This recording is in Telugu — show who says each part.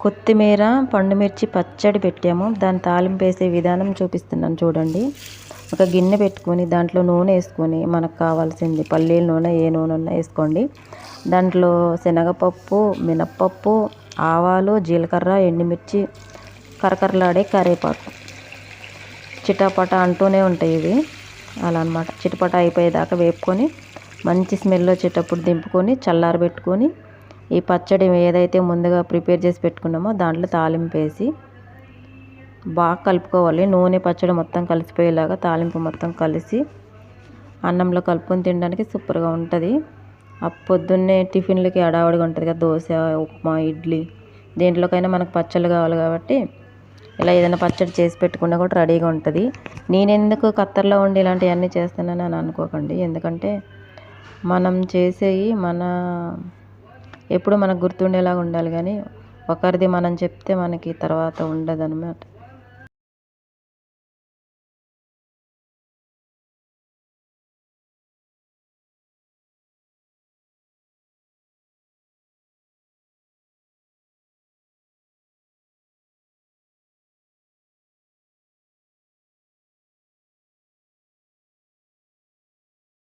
Speaker 1: కొత్తిమీర పండుమిర్చి పచ్చడి పెట్టాము. దాని తాలింపు వేసే విధానం చూపిస్తున్నాను చూడండి. ఒక గిన్నె పెట్టుకొని దాంట్లో నూనె వేసుకొని మనకు కావాల్సింది పల్లీల నూనె ఏ నూనె ఉన్నా వేసుకోండి. దాంట్లో శనగపప్పు మినప్పప్పు ఆవాలు జీలకర్ర ఎండుమిర్చి కరకరలాడే కరివేపాకు. చిటపట అంటూనే ఉంటాయి ఇవి. అలా అనమాట చిటపట అయిపోయేదాకా వేపుకొని మంచి స్మెల్ వచ్చేటప్పుడు దింపుకొని చల్లారబెట్టుకొని ఈ పచ్చడి ఏదైతే ముందుగా ప్రిపేర్ చేసి పెట్టుకున్నామో దాంట్లో తాలింపు వేసి బాగా కలుపుకోవాలి. నూనె పచ్చడి మొత్తం కలిసిపోయేలాగా తాలింపు మొత్తం కలిసి అన్నంలో కలుపుకొని తినడానికి సూపర్గా ఉంటుంది. ఆ పొద్దున్నే టిఫిన్లకి అడావడిగా ఉంటుంది కదా దోశ ఉప్మా ఇడ్లీ. దేంట్లోకైనా మనకు పచ్చళ్ళు కావాలి కాబట్టి ఇలా ఏదైనా పచ్చడి చేసి పెట్టుకున్నా కూడా రెడీగా ఉంటుంది. నేను ఎందుకు కత్తర్లో ఉండి ఇలాంటివన్నీ చేస్తానని అని అనుకోకండి. ఎందుకంటే మనం చేసేవి మన ఎప్పుడు మనకు గుర్తుండేలాగా ఉండాలి కానీ ఒకరిది మనం చెప్తే మనకి తర్వాత ఉండదు అనమాట